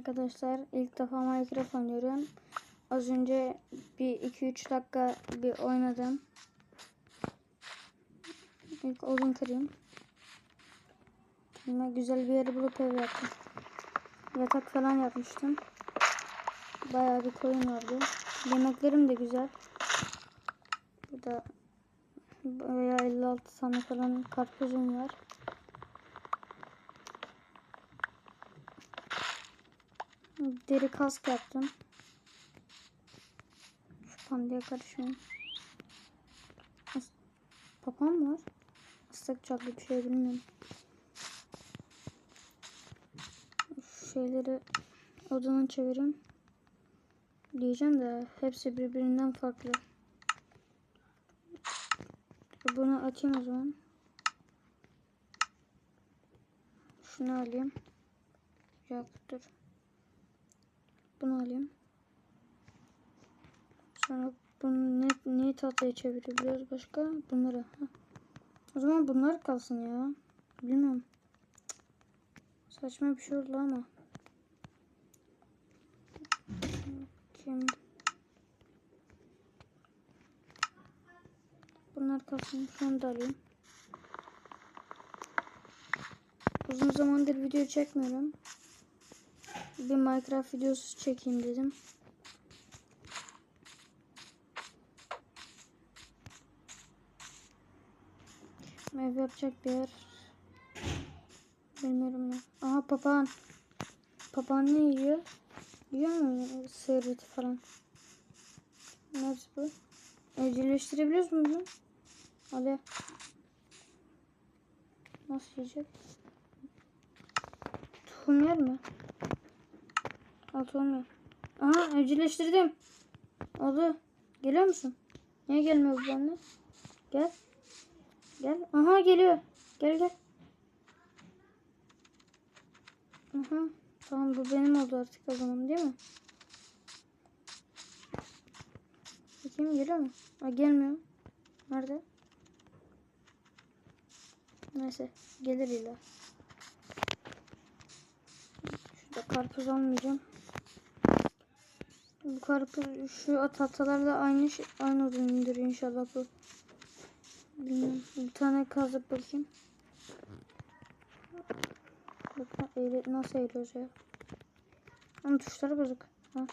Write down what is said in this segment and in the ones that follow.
Arkadaşlar ilk defa Minecraft oynuyorum. Az önce bir 2-3 dakika bir oynadım. İlk odun kırayım. Ama güzel bir yeri bulup ev yaptım. Yatak falan yapmıştım. Bayağı bir koyun vardı. Yemeklerim de güzel. Burada bayağı 56 tane falan karpuzum var. Deri kask yaptım. Şu pandaya karışmayayım. Papağan mı var? Islık çaklı bir şey bilmiyorum. Şu şeyleri odanın çevireyim. Diyeceğim de hepsi birbirinden farklı. Bunu atayım o zaman. Şunu alayım. Yok dur. Bunu alayım. Sonra bunu ne, neyi tatlıya çevirebiliyoruz başka? Bunları. Heh. O zaman bunlar kalsın ya. Bilmiyorum. Saçma bir şey oldu ama. Kim? Bunlar kalsın. Şunu da alayım. Uzun zamandır video çekmiyorum. Bir Minecraft videosu çekeyim dedim. Ev yapacak bir yer. Bilmiyorum ne. Aha papağan. Papağan ne yiyor? Yiyor mu sığır eti falan? Nasıl bu? Evcilleştirebiliyoruz mu bunu? Hadi. Nasıl yiyecek? Tohum yer mi? Al tohum yer. Aha evcilleştirdim. Oldu. Geliyor musun? Niye gelmiyor bu bende? Gel. Gel. Aha geliyor. Gel gel. Aha. Tamam bu benim oldu artık o zaman değil mi? Bakayım geliyor mu? Ha gelmiyor. Nerede? Neyse gelir illa. Şurada karpuz almayacağım. Bu karpuz şu atatalar da aynı şey, aynı indiriyor inşallah bu. Bilmiyorum. Bir tane kazıp bakayım. Bakın nasıl eğiliyoruz ya? Ama tuşları bozuk. Ha.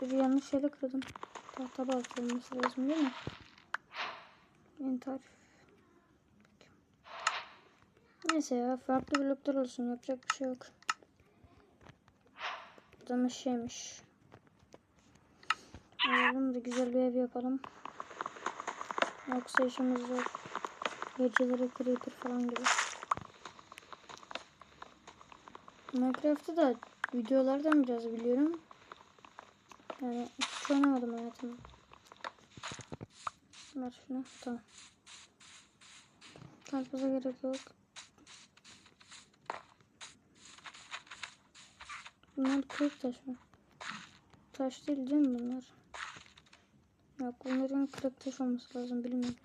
Bir yanlış şeyle kırdım. Tahta balta olması lazım değil mi? İntar. Neyse ya farklı bloklar olsun yapacak bir şey yok. Buradan şeymiş. Alalım da güzel bir ev yapalım. Yoksa işimiz zor. Geceleri creeper falan gibi. Minecraft'ta da videolardan biraz biliyorum. Yani hiç oynamadım hayatımda. Ver şunu. Tamam. Karpuza gerek yok. Bunlar kırık taş mı? Taş değil değil mi bunlar? Yok bunların kırık taş olması lazım bilmiyorum.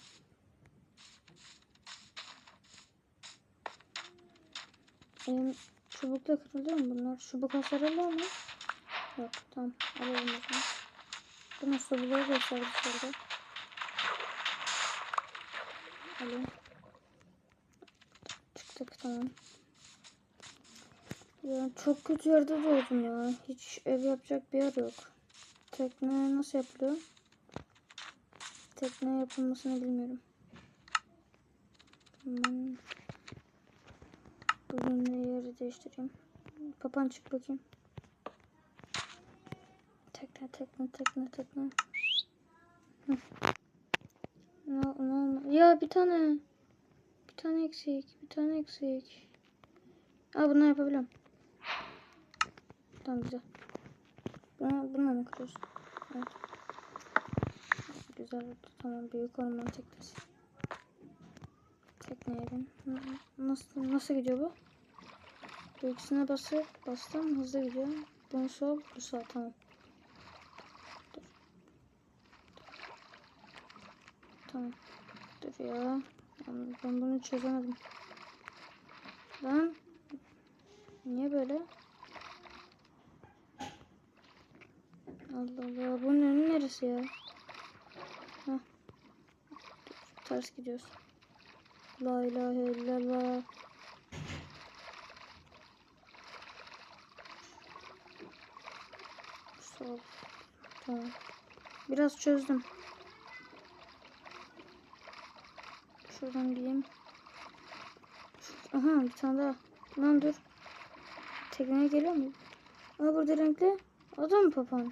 Elim çubukla kırılıyor mu bunlar? Çubuk hasar alıyor mu? Yok tamam alalım bakalım. Bu nasıl buluyor gösterdi şurada. Alayım. Çıktık tamam. Ya çok kötü yerde doğdum ya. Hiç ev yapacak bir yer yok. Tekne nasıl yapılıyor? Tekne yapılmasını bilmiyorum. Bugün de yeri değiştireyim. Papan çık bakayım. Tekne tekne tekne tekne. Ne, ne olma- Ya bir tane. Bir tane eksik. Bir tane eksik. Aa bunu yapabiliyorum. Tamam güzel. Bunu, bununla mı kırıyorsun? Evet. Güzel oldu. Tamam büyük orman teknesi. Tekneye bin. Nasıl, nasıl gidiyor bu? İkisine basıp bastım hızlı gidiyor. Bunu sol, bu sağ tamam. Dur. Tamam. Dur ya. Ben bunu çözemedim. Lan. Niye böyle? Allah Allah. Bunun önü neresi ya? Heh. Ters gidiyoruz. La ilahe illallah. Sol. Tamam. Biraz çözdüm. Şuradan gideyim. Aha bir tane daha. Lan dur. Tekneye geliyor mu? Aa burada renkli. O da mı papağan?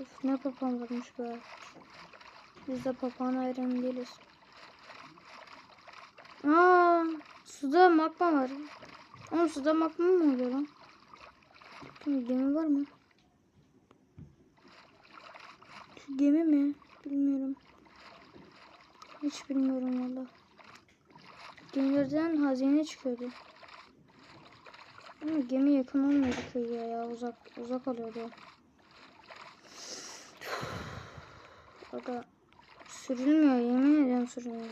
Of, ne papağan varmış be. Biz de papağan hayranı değiliz. Aa, suda magma var. Oğlum suda magma mı oluyor lan? Şimdi gemi var mı? Şu gemi mi? Bilmiyorum. Hiç bilmiyorum valla. Gemilerden hazine çıkıyordu. Ama gemi yakın olmuyordu kıyıya ya. Uzak uzak oluyordu. Aga sürülmüyor yemin ediyorum sürülmüyor.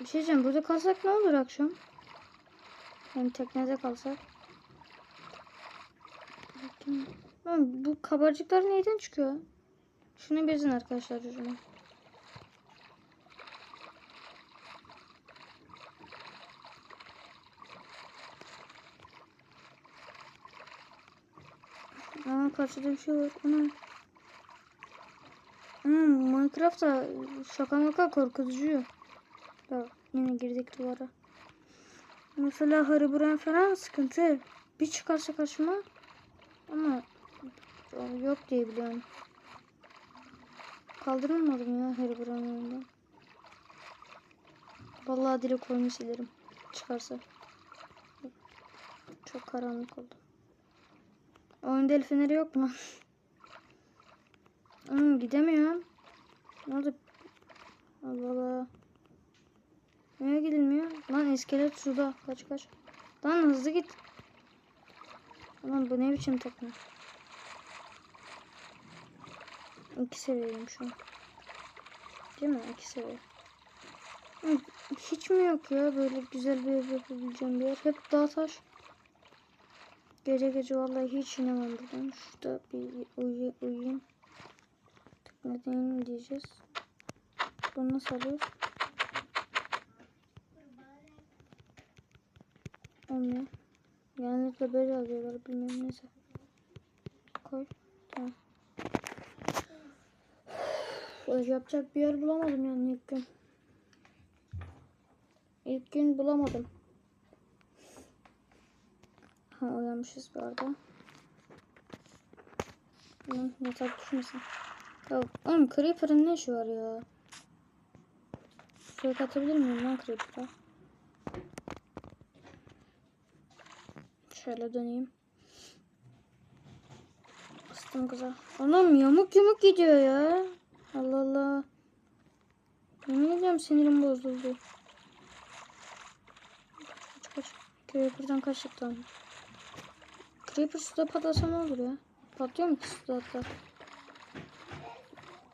Bir şey diyeceğim burada kalsak ne olur akşam? Hem teknede kalsak. Lan bu kabarcıklar neyden çıkıyor? Şunu bezin arkadaşlar yüzüme. Aa karşıda bir şey var. Ana. Hmm, Minecraft'ta şaka maka korkutucu. Ya yine girdik duvara. Mesela Hariburen falan sıkıntı. Bir çıkarsa karşıma ama yok diye biliyorum. Kaldıramadım ya Hariburen oyundan. Vallahi direkt oyunu silerim. Çıkarsa. Çok karanlık oldu. Oyunda el feneri yok mu? Hmm, gidemiyorum. Ne oldu? Allah Allah. Nereye gidilmiyor? Lan iskelet suda. Kaç kaç. Lan hızlı git. Lan bu ne biçim tekne? İki seviyeyim şu an. Değil mi? İki seviye. Hiç mi yok ya böyle güzel bir ev yapabileceğim bir yer? Hep dağ taş. Gece gece vallahi hiç inemem buradan. Şurada bir uyu uyuyayım. Tekneden diyeceğiz. Bunu nasıl alıyoruz? Olmuyor. Genellikle böyle alıyorlar. Bilmem neyse. Koy. Tamam. Yapacak bir yer bulamadım yani ilk gün. İlk gün bulamadım. Ha uyanmışız bu arada. Yatak düşmesin. Oğlum Creeper'ın ne işi var ya? Suya katabilir miyim lan Creeper'a? Şöyle döneyim. Bastım kıza. Anam yamuk yamuk gidiyor ya. Allah Allah. Yemin ediyorum sinirim bozuldu. Kaç kaç. Creeper'dan kaçtık tamam. Creeper suda patlasa ne olur ya? Patlıyor mu suda hatta?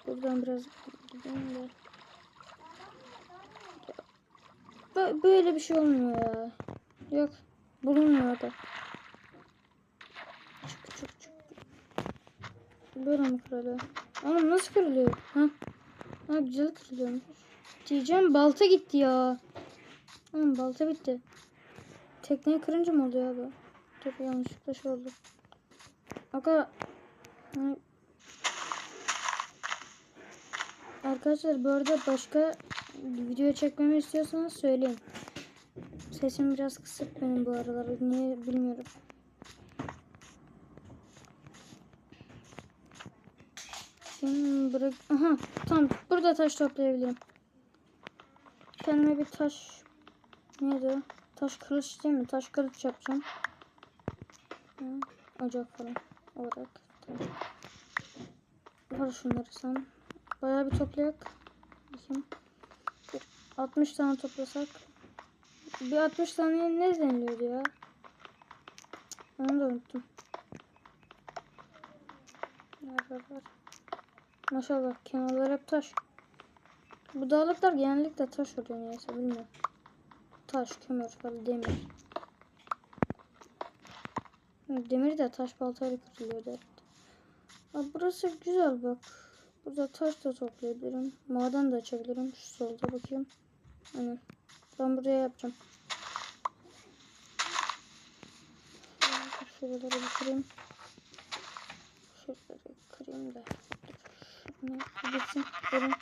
Buradan biraz gidelim de. Bö- Böyle bir şey olmuyor ya. Yok. Bulunmuyor da. Çık çık çık. Böyle mi kırılıyor? Oğlum nasıl kırılıyor? Ha? Ha güzel kırılıyormuş. Diyeceğim balta gitti ya. Oğlum balta bitti. Tekneyi kırınca mı oluyor abi? Dur yanlışlıkla şey oldu. Aga Arkadaşlar bu arada başka video çekmemi istiyorsanız söyleyin. Sesim biraz kısık benim bu aralar. Niye bilmiyorum. Şimdi. Aha tamam. Burada taş toplayabilirim. Kendime bir taş neydi o? Taş kılıç değil mi? Taş kılıç yapacağım. Ocak falan olarak. Var şunları sen. Bayağı bir toplayak. Bakayım. Bir 60 tane toplasak. Bir 60 tane ne deniliyordu ya? Onu da unuttum. Maşallah kenarlar hep taş. Bu dağlıklar genellikle taş oluyor neyse bilmiyorum. Taş, kömür falan demir. Demir de taş baltayla kırılıyor. Aa, burası güzel bak. Burada taş da toplayabilirim. Maden de açabilirim. Şu solda bakayım. Aynen. Ben buraya yapacağım. Şuraları bir kırayım. Şuraları kırayım da. Şunu bitsin. Durun.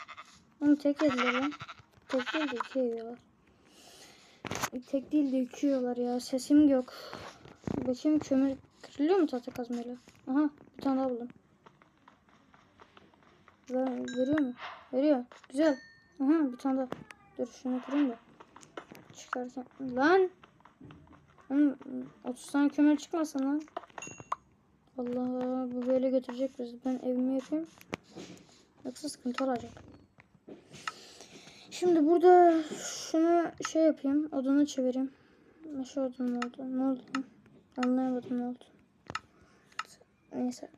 Onu tek yediler lan. Tek değil de iki yiyorlar. Tek değil de iki yiyorlar ya. Sesim yok. Bakayım kömür kırılıyor mu tahta kazmayla? Aha bir tane daha buldum. Ver, veriyor mu? Veriyor. Güzel. Aha bir tane daha. Dur şunu kırayım da. Çıkarsam. Lan! Oğlum, 30 tane kömür çıkmasın lan. Allah bu böyle götürecek bizi. Ben evimi yapayım. Yoksa sıkıntı olacak. Şimdi burada şunu şey yapayım. Odunu çevireyim. Meşe odunu oldu. Ne oldu? Anlayamadım ne oldu. Neyse.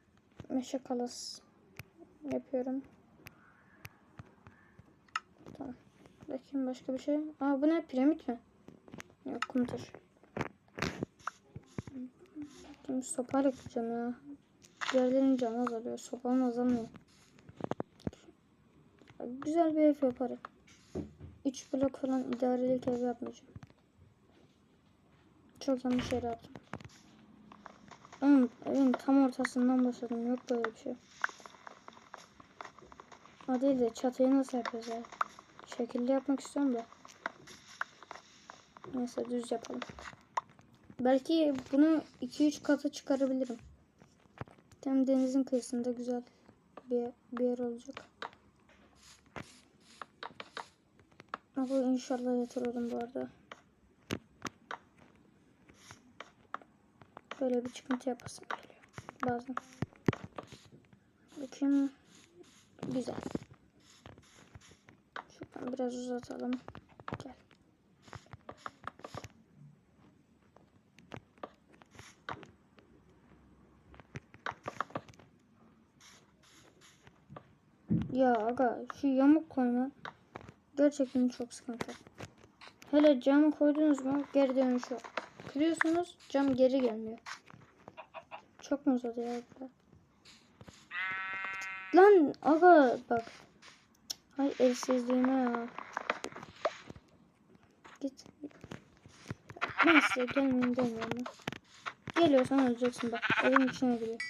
Meşe kalas yapıyorum. Tamam. Bakayım başka bir şey. Aa bu ne? Piramit mi? Yok kum taşı. Şimdi sopayla kıracağım ya. Diğerlerinin canı azalıyor. Sopanın azalmıyor. Güzel bir ev yaparım. 3 blok falan idarelik ev yapmayacağım. Çok yanlış yere yaptım. Ama evin tam ortasından başladım. Yok böyle bir şey. O değil de çatıyı nasıl yapacağız ya? Şekilli yapmak istiyorum da. Neyse düz yapalım. Belki bunu 2-3 katı çıkarabilirim. Hem denizin kıyısında güzel bir, bir yer olacak. Ama inşallah yatırırım bu arada. Böyle bir çıkıntı yapasım geliyor. Bazen. Bakayım. Güzel. Biraz uzatalım. Gel. Ya aga şu yamuk koyma gerçekten çok sıkıntı. Hele cam koydunuz mu geri dönüş yok. Kırıyorsunuz cam geri gelmiyor. Çok mu uzadı ya? Lan aga bak. Hay evsizliğime ya. Git. Neyse gelmeyin demiyorum. Geliyorsan öleceksin bak. Evin içine giriyor.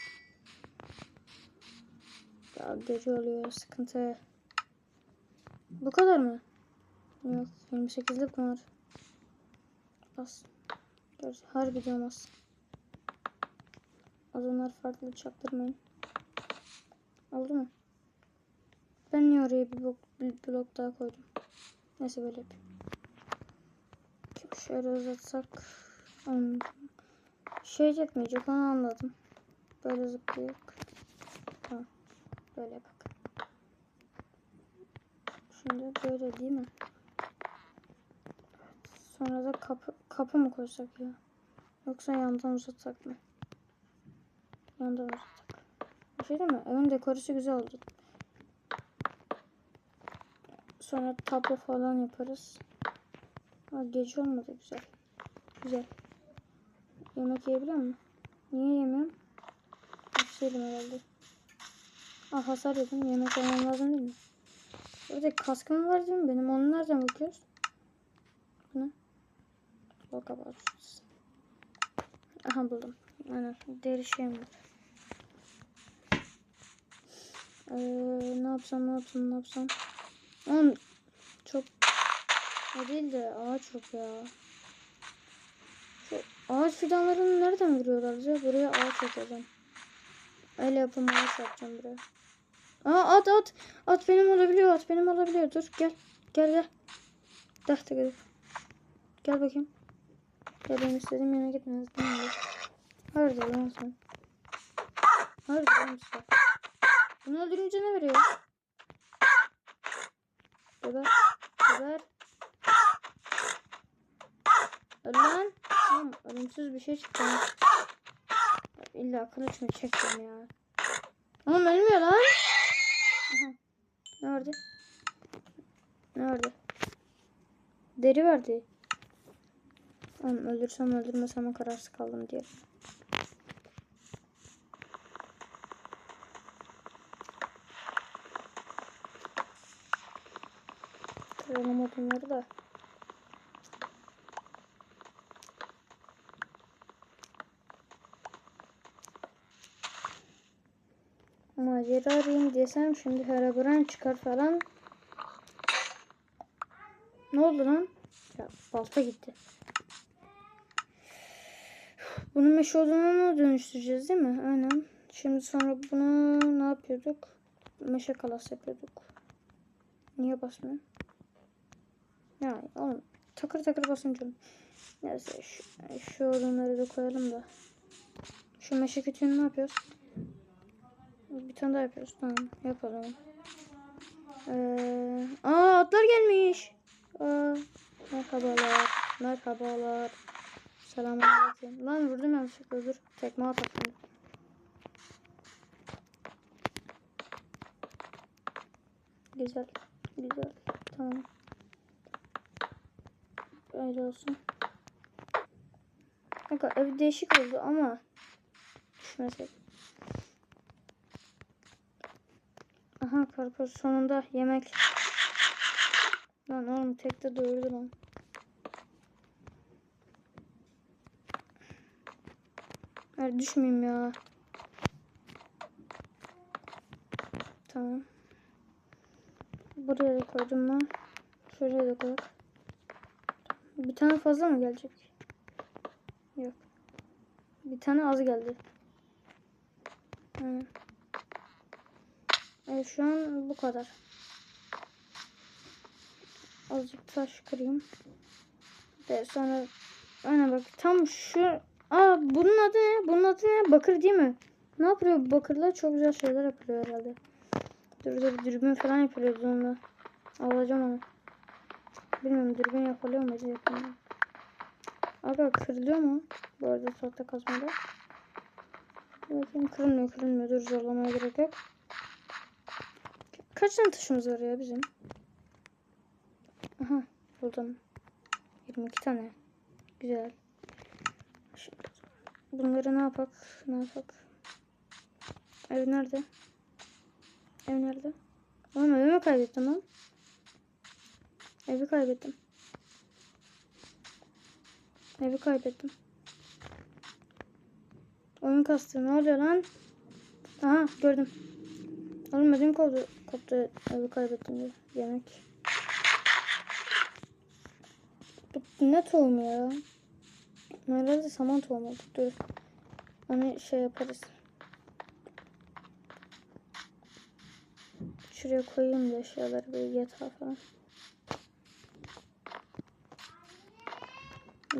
Ya gece oluyor sıkıntı. Bu kadar mı? Yok 28'lik var. Az. Gerçi harbi diyorum az. Adamlar farklı çaktırmayın. Oldu mu? Ben niye oraya bir blok, bir blok daha koydum? Neyse böyle yapayım. Şöyle uzatsak. Şey çekmeyecek onu anladım. Böyle zıplayıp. Tamam. Böyle bak. Şimdi böyle değil mi? Sonra da kapı, kapı mı koysak ya? Yoksa yandan uzatsak mı? Yandan uzatsak. Bir şey değil mi? Evin dekorusu güzel oldu. Sonra tablo falan yaparız. Ha, gece olmadı güzel. Güzel. Yemek yiyebiliyor musun? Niye yemiyorum? Yükselim herhalde. Ah hasar yedim. Yemek yemem lazım değil mi? Burada kaskım var değil mi benim? Onu nereden bakıyoruz? Ne? Boka bakıyoruz. Aha buldum. Aynen. Deri şeyim var. Ee, ne yapsam ne yapsam ne yapsam. Oğlum çok o değil de ağaç yok ya. Şu ağaç fidanlarını nereden vuruyorlar ya? Buraya ağaç yapacağım. Öyle yapım ağaç yapacağım buraya. Aa at at. At benim olabiliyor. At benim olabiliyor. Dur gel. Gel gel. Tahta gel. Gel bakayım. Gel benim istediğim yere gitmez. Hayırdır lan sen? Hayırdır lan sen? Bunu öldürünce ne veriyor? Geber. Geber. Öl lan. Tamam ölümsüz bir şey çıktı. İlla kılıç mı çekeceğim ya. Oğlum ölmüyor lan. Aha. Ne vardı? Ne vardı? Deri verdi. Oğlum öldürsem öldürmesem kararsız kaldım diye. Kıralım odunları da. Macera arayayım desem şimdi Herobrine çıkar falan. Ne oldu lan? Ya balta gitti. Bunu meşe odununa dönüştüreceğiz değil mi? Aynen. Şimdi sonra bunu ne yapıyorduk? Meşe kalas yapıyorduk. Niye basmıyor? Ya oğlum takır takır basınca. Neyse şu, şu odunları da koyalım da. Şu meşe kütüğünü ne yapıyoruz? Bir tane daha yapıyoruz. Tamam yapalım. Ee, aa atlar gelmiş. Aa, merhabalar. Merhabalar. Selamünaleyküm. Lan vurdum yanlışlıkla dur. Tekme ataktım. Güzel. Güzel. Tamam. Öyle olsun. Kanka ev değişik oldu ama düşmeseydim. Aha karpuz sonunda yemek. Lan oğlum tekte doyurdu lan. Hayır düşmeyeyim ya. Tamam. Buraya da koydum mu? Şuraya da koyduk. Bir tane fazla mı gelecek? Yok. Bir tane az geldi. Aynen. Evet şu an bu kadar. Azıcık taş kırayım. De sonra aynen bak tam şu Aa bunun adı ne? Bunun adı ne? Bakır değil mi? Ne yapıyor bu bakırlar? Çok güzel şeyler yapıyor herhalde. Dur dur dürbün falan yapıyoruz onunla. Alacağım onu. Bilmiyorum dürbün yapılıyor mu? Yapılıyor. Aga kırılıyor mu? Bu arada tahta kazmada. Bakayım kırılmıyor kırılmıyor. Dur zorlamaya gerek yok. Kaç tane taşımız var ya bizim? Aha buldum. 22 tane. Güzel. Şimdi bunları ne yapak? Ne yapak? Ev nerede? Ev nerede? Oğlum evimi kaybettim lan. Evi kaybettim. Evi kaybettim. Oyun kastı. Ne oluyor lan? Aha gördüm. Oğlum ödüm koptu. Koptu. Evi kaybettim diye. Yemek. Bu ne tohumu ya? Herhalde saman tohumu. Dur. Onu şey yaparız. Şuraya koyayım da eşyaları böyle yatağı falan.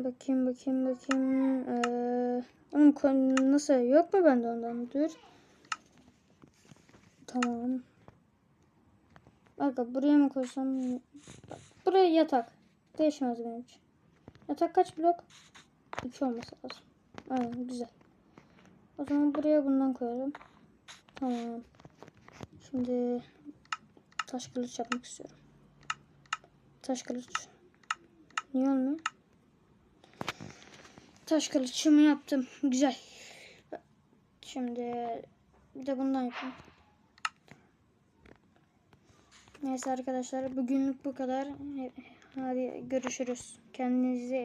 Bakayım bakayım bakayım. Ee, ko- nasıl yok mu bende ondan? Dur. Tamam. Aga buraya mı koysam? Buraya yatak. Değişmez benim için. Yatak kaç blok? 2 olması lazım. Aynen güzel. O zaman buraya bundan koyalım. Tamam. Şimdi taş kılıç yapmak istiyorum. Taş kılıç. Niye olmuyor? Taş kılıçımı yaptım. Güzel. Şimdi bir de bundan yapayım. Neyse arkadaşlar bugünlük bu kadar. Hadi görüşürüz. Kendinize